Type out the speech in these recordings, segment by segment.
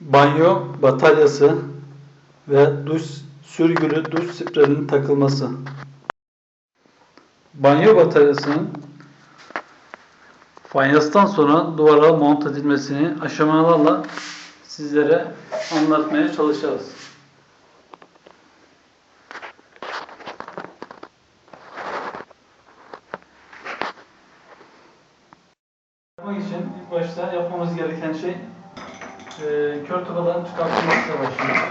banyo bataryası ve duş sürgülü duş spreyinin takılması. Banyo bataryasının fayanstan sonra duvara monte edilmesini aşamalarla sizlere anlatmaya çalışacağız. Yapmak için ilk başta yapmamız gereken şey e, kör tubaların çıkartılmasıyla başlıyoruz.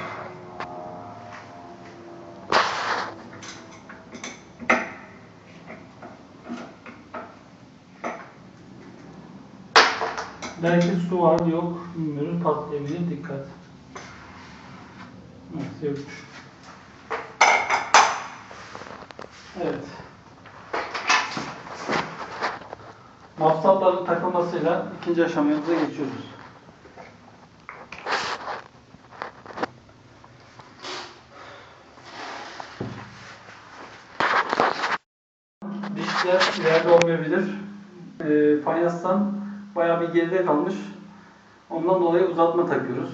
Belki su var yok bilmiyoruz patlayabilir dikkat. Evet yokmuş. Evet. Mafsalların takılmasıyla ikinci aşamamıza geçiyoruz. Dişler ileride olmayabilir. E, fayanstan bayağı bir geride kalmış. Ondan dolayı uzatma takıyoruz.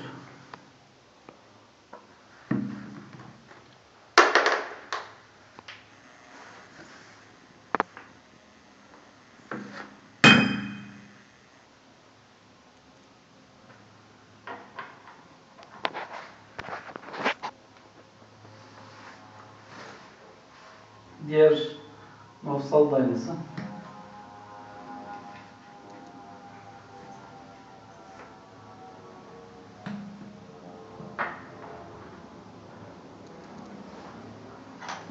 Diğer mafsal da aynısı.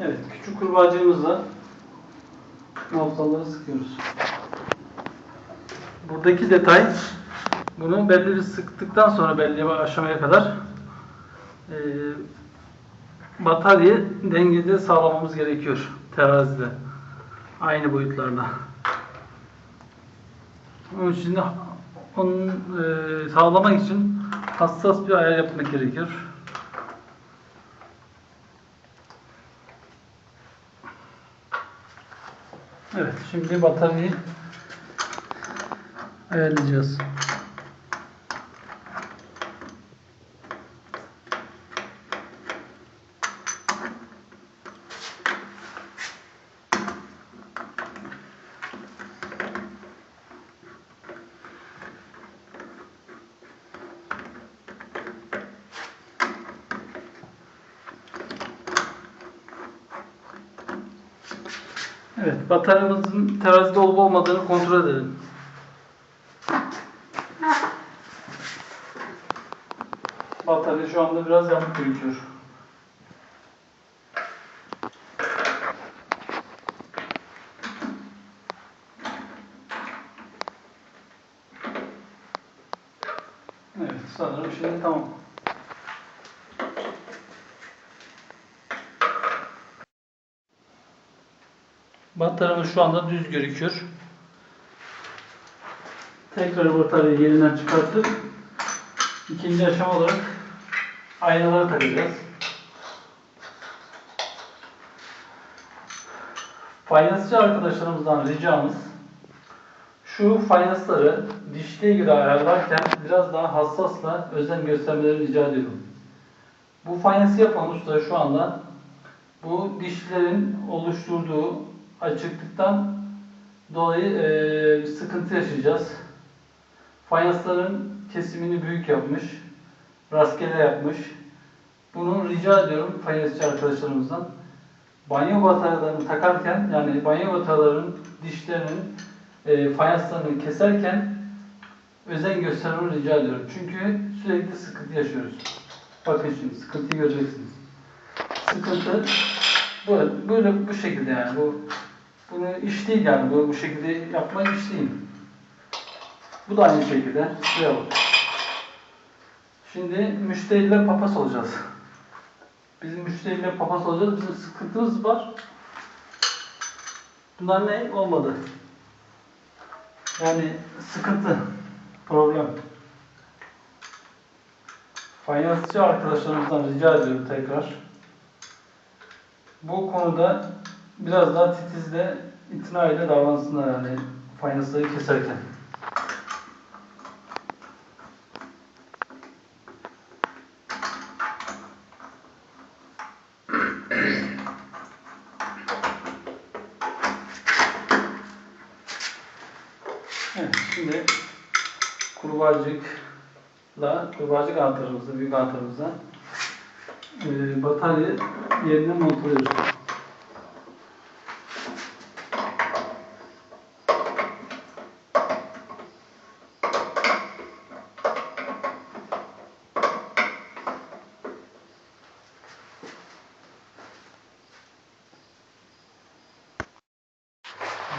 Evet, küçük kurbağacığımızla mafsalları sıkıyoruz. Buradaki detay, bunu belli bir sıktıktan sonra belli bir aşamaya kadar e, bataryayı dengede sağlamamız gerekiyor terazide. Aynı boyutlarda. Onun için onun e, sağlamak için hassas bir ayar yapmak gerekiyor. Evet, şimdi bataryayı ayarlayacağız. Evet, bataryamızın terazide olup olmadığını kontrol edelim. Batarya şu anda biraz yamuk gözüküyor. Evet, sanırım şimdi tamam. Bataryamız şu anda düz gözüküyor. Tekrar bataryayı yerinden çıkartıp ikinci aşama olarak aynaları takacağız. Fayansçı arkadaşlarımızdan ricamız şu fayansları dişliğe göre ayarlarken biraz daha hassasla özen göstermeleri rica ediyorum. Bu fayansı yapan usta şu anda bu dişlerin oluşturduğu açıklıktan dolayı e, sıkıntı yaşayacağız. Fayansların kesimini büyük yapmış, rastgele yapmış. Bunu rica ediyorum fayansçı arkadaşlarımızdan. Banyo bataryalarını takarken, yani banyo bataryalarının dişlerinin e, fayanslarını keserken özen göstermeni rica ediyorum. Çünkü sürekli sıkıntı yaşıyoruz. Bakın şimdi sıkıntıyı göreceksiniz. Sıkıntı böyle, böyle bu şekilde yani bu bunu iş değil yani bu, bu şekilde yapmak iş değil. Bu da aynı şekilde. Şuraya bak. Şimdi müşteriyle papaz olacağız. Bizim müşteriyle papaz olacağız. Bizim sıkıntımız var. Bunlar ne? Olmadı. Yani sıkıntı, problem. Fayansçı arkadaşlarımızdan rica ediyorum tekrar. Bu konuda biraz daha titizle itina ile davransınlar yani faynasları keserken. Şimdi kurbacıkla, kurbacık anahtarımızı, büyük anahtarımızla e, batarya yerine montalıyoruz.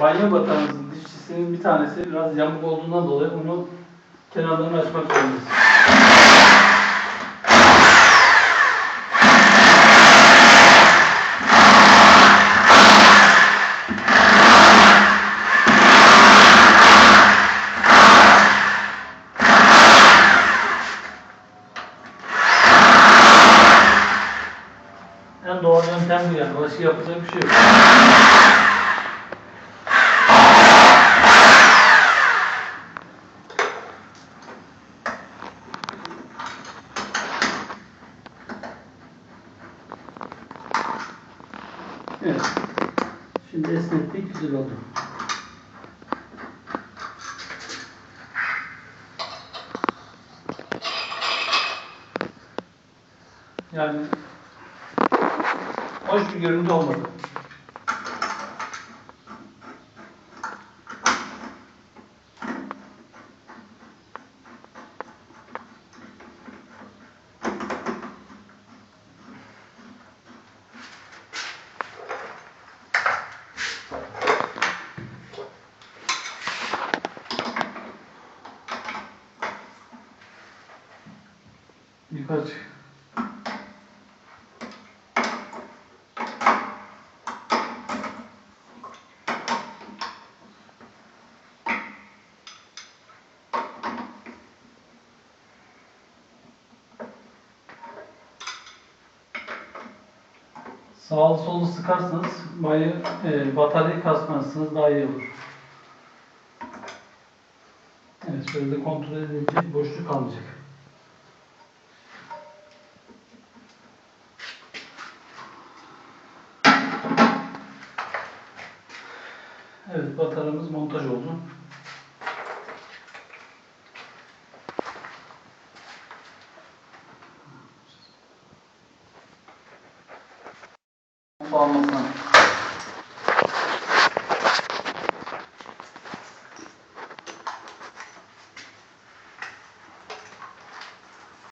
Banyo batağımızın dişçisinin bir tanesi biraz yamuk olduğundan dolayı onu kenarlarını açmak zorundayız. En doğru yöntem bu yani. Başka yapacak bir şey yok. Evet. Şimdi esnettik, güzel oldu. Yani hoş bir görüntü olmadı. Birkaç Sağlı sollu sıkarsanız bayı, e, bataryayı kasmazsınız daha iyi olur. Evet şöyle de kontrol edince boşluk kalmayacak. Evet bataryamız montaj oldu. Almasına